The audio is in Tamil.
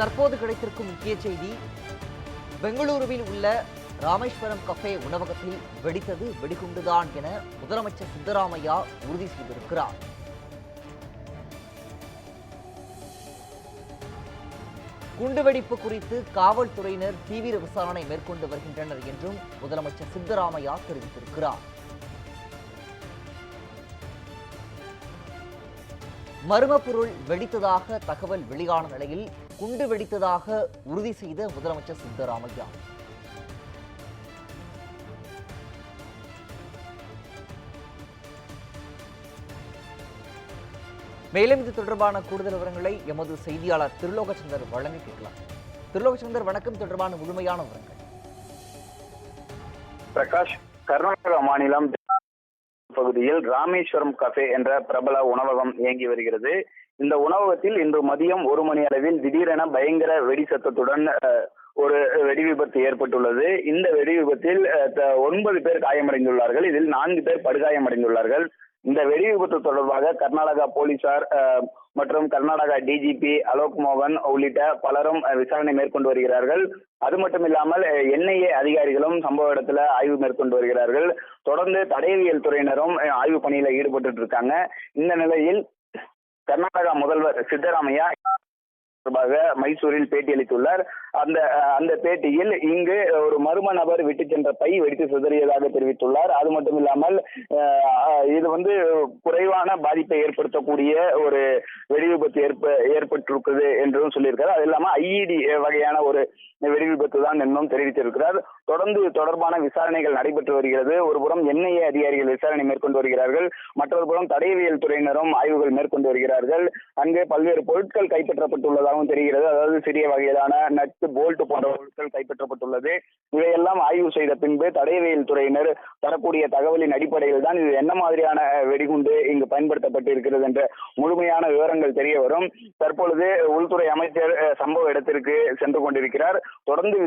தற்போது கிடைத்திருக்கும் முக்கிய செய்தி. பெங்களூருவில் உள்ள ராமேஸ்வரம் கஃபே உணவகத்தில் வெடித்தது வெடிகுண்டுதான் என முதலமைச்சர் சித்தராமையா உறுதி செய்திருக்கிறார். குண்டுவெடிப்பு குறித்து காவல்துறையினர் தீவிர விசாரணை மேற்கொண்டு வருகின்றனர் என்றும் முதலமைச்சர் சித்தராமையா தெரிவித்திருக்கிறார். மர்ம பொருள் வெடித்ததாக தகவல் வெளியான நிலையில் குண்டு வெடித்ததாக உறுதி செய்த முதலமைச்சர் சித்தராமையா. மேலும் இது தொடர்பான கூடுதல் விவரங்களை எமது செய்தியாளர் திருலோகச்சந்தர் வழங்கி கேட்கலாம். திருலோகச்சந்தர் வணக்கம். தொடர்பான முழுமையான விவரங்கள். பிரகாஷ் கர்நாடக மாநிலம் பகுதியில் ராமேஸ்வரம் கஃபே என்ற பிரபல உணவகம் இயங்கி வருகிறது. இந்த உணவகத்தில் இன்று மதியம் ஒரு மணி அளவில் திடீரென பயங்கர வெடி சத்தத்துடன் ஒரு வெடி விபத்து ஏற்பட்டுள்ளது. இந்த வெடி விபத்தில் ஒன்பது பேர் காயமடைந்துள்ளார்கள். இதில் நான்கு பேர் படுகாயமடைந்துள்ளார்கள். இந்த வெடி விபத்து தொடர்பாக கர்நாடகா போலீசார் மற்றும் கர்நாடகா டிஜிபி அலோக் மோகன் உள்ளிட்ட பலரும் விசாரணை மேற்கொண்டு வருகிறார்கள். அது மட்டும் இல்லாமல் என்ஐஏ அதிகாரிகளும் சம்பவ இடத்துல ஆய்வு மேற்கொண்டு வருகிறார்கள். தொடர்ந்து தடயவியல் துறையினரும் ஆய்வு பணியில ஈடுபட்டு இருக்காங்க. இந்த நிலையில் கர்நாடகா முதல்வர் சித்தராமையா தொடர்பாக மைசூரில் பேட்டி அளித்துள்ளார். அந்த அந்த பேட்டியில் இங்கு ஒரு மர்ம நபர் விட்டு சென்ற பை வெடித்து சிதறியதாக தெரிவித்துள்ளார். அது மட்டும் இல்லாமல் இது வந்து குறைவான பாதிப்பை ஏற்படுத்தக்கூடிய ஒரு வெடி விபத்து ஏற்ப ஏற்பட்டிருக்குது என்றும் சொல்லியிருக்காரு அது இல்லாமல் ஐஇடி வகையான ஒரு வெடி விபத்து தான் என்றும் தெரிவித்திருக்கிறார். தொடர்ந்து தொடர்பான விசாரணைகள் நடைபெற்று வருகிறது. ஒரு புறம் என்ஐஏ அதிகாரிகள் விசாரணை மேற்கொண்டு வருகிறார்கள். மற்றொரு புறம் தடயவியல் துறையினரும் ஆய்வுகள் மேற்கொண்டு வருகிறார்கள். அங்கே பல்வேறு பொருட்கள் கைப்பற்றப்பட்டுள்ளதாக கைப்பற்றப்பட்டுள்ளதாகவும் தெரிகிறது. அதாவது சிறிய வகையிலான நட்டு போல்ட் போன்ற பொருட்கள் கைப்பற்றப்பட்டுள்ளது. இவையெல்லாம் ஆய்வு செய்த பின்பு தடயவியல் துறையினர் தரக்கூடிய தகவலின் அடிப்படையில் தான் இது என்ன மாதிரியான வெடிகுண்டு இங்கு பயன்படுத்தப்பட்டு இருக்கிறது என்ற முழுமையான விவரங்கள் தெரிய வரும். தற்பொழுது உள்துறை அமைச்சர் சம்பவ இடத்திற்கு சென்று கொண்டிருக்கிறார். தொடர்ந்து